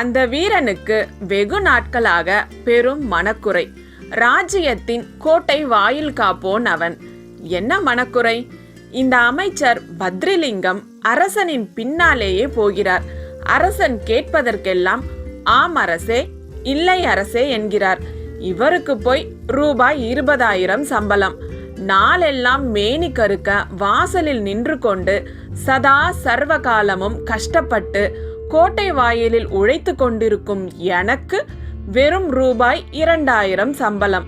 அந்த வீரனுக்கு வெகு நாட்களாக பெரும் மனக்குறை. ராஜ்யத்தின் கோட்டை வாயில் காப்போன் அவன். என்ன மனக்குறை? இந்த அமைச்சர் பத்ரிலிங்கம் அரசனின் பின்னாலேயே போகிறார். அரசன் கேட்பதற்கெல்லாம் ஆம் அரசே இல்லை அரசே என்கிறார். இவருக்கு போய் ரூபாய் இருபதாயிரம் சம்பளம். நாளெல்லாம் மேனி கருக்க வாசலில் நின்று கொண்டு சதா சர்வ காலமும் கஷ்டப்பட்டு கோட்டை வாயிலில் உழைத்து கொண்டிருக்கும் எனக்கு வெறும் ரூபாய் இரண்டாயிரம் சம்பளம்.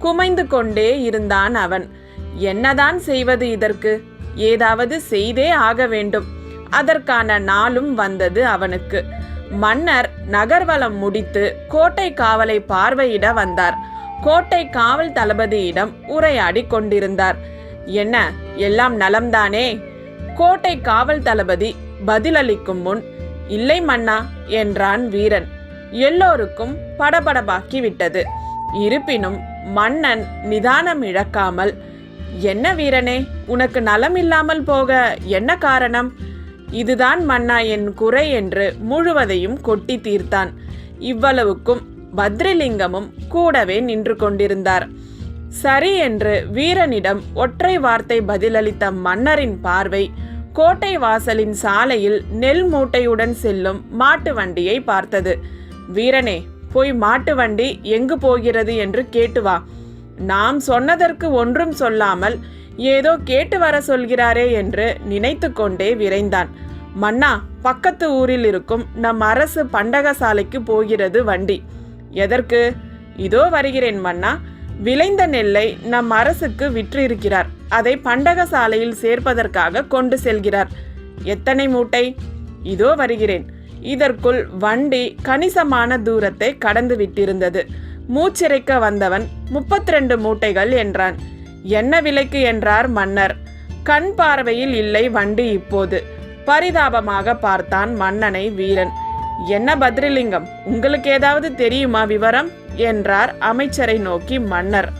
குமைந்து கொண்டே இருந்தான் அவன். என்னதான் செய்வது இதற்கு? ஏதாவது செய்தே ஆக வேண்டும். அதற்கான நாளும் வந்தது அவனுக்கு. மன்னர் நகர்வலம் முடித்து கோட்டை காவலை பார்வையிட வந்தார். கோட்டை காவல் தளபதியிடம் உரையாடி கொண்டிருந்தார். என்ன எல்லாம் நலம்தானே? கோட்டை காவல் தளபதி பதிலளிக்கும் முன் இல்லை மன்னா என்றான் வீரன். எல்லோருக்கும் படபடபாக்கி விட்டது இருப்பினும் மன்னன் நிதானம் இழக்காமல் என்ன வீரனே உனக்கு நலம் இல்லாமல் போக என்ன காரணம்? இதுதான் மன்னா என் குறை என்று முழுவதையும் கொட்டி தீர்த்தான். இவ்வளவுக்கும் பத்ரிலிங்கமும் கூடவே நின்று கொண்டிருந்தார். சரி என்று வீரனிடம் ஒற்றை வார்த்தை பதிலளித்த மன்னரின் பார்வை கோட்டை வாசலின் சாலையில் நெல் மூட்டையுடன் செல்லும் மாட்டு வண்டியை பார்த்தது. வீரனே போய் மாட்டு வண்டி எங்கு போகிறது என்று கேட்டு வா. நாம் சொன்னதற்கு ஒன்றும் சொல்லாமல் ஏதோ கேட்டு வர சொல்கிறாரே என்று நினைத்து கொண்டே விரைந்தான். மன்னா பக்கத்து ஊரில் இருக்கும் நம் அரசு பண்டகசாலைக்கு போகிறது வண்டி. எதற்கு? இதோ வருகிறேன் மன்னா. விளைந்த நெல்லை நம் அரசுக்கு விற்றிருக்கிறார். அதை பண்டகசாலையில் சேர்ப்பதற்காக கொண்டு செல்கிறார். எத்தனை மூட்டை? இதோ வருகிறேன். இதற்குள் வண்டி கணிசமான தூரத்தை கடந்து விட்டிருந்தது மூச்சிறைக்க வந்தவன் முப்பத்தி ரெண்டு மூட்டைகள் என்றான். என்ன விலைக்கு என்றார் மன்னர். கண் பார்வையில் இல்லை வண்டி இப்போது. பரிதாபமாக பார்த்தான் மன்னனை வீரன். என்ன பத்ரிலிங்கம்? உங்களுக்கு ஏதாவது தெரியுமா விவரம்? என்றார் அமைச்சரை நோக்கி மன்னர்.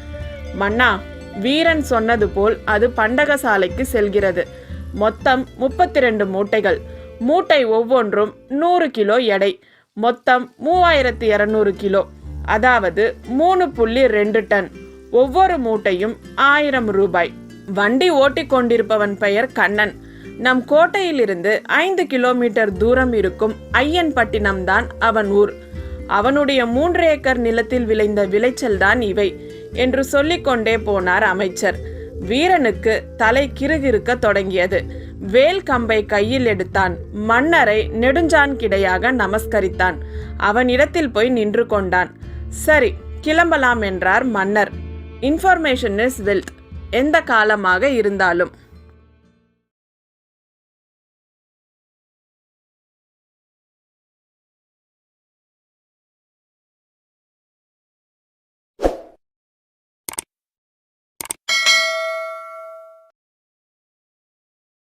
மன்னா வீரன் சொன்னது போல் அது பண்டகசாலைக்கு செல்கிறது. மொத்தம் முப்பத்தி ரெண்டு மூட்டைகள். மூட்டை ஒவ்வொன்றும் நூறு கிலோ எடை. மொத்தம் மூவாயிரத்தி இரநூறு கிலோ. அதாவது மூணு புள்ளி ரெண்டு டன். ஒவ்வொரு மூட்டையும் ஆயிரம் ரூபாய். வண்டி ஓட்டிக் கொண்டிருப்பவன் பெயர் கண்ணன். நம் கோட்டையிலிருந்து ஐந்து கிலோமீட்டர் தூரம் இருக்கும் ஐயன்பட்டினம் தான் அவன் ஊர். அவனுடைய மூன்று ஏக்கர் நிலத்தில் விளைந்த விளைச்சல் தான் இவை என்று சொல்லிக்கொண்டே போனார் அமைச்சர். வீரனுக்கு தலை கிருகிருக்க தொடங்கியது. வேல் கம்பை கையில் எடுத்தான். மன்னரை நெடுஞ்சான் கிடையாக நமஸ்கரித்தான். அவனிடத்தில் போய் நின்று கொண்டான். சரி கிளம்பலாம் என்றார் மன்னர். Information is wealth. எந்த காலமாக இருந்தாலும்.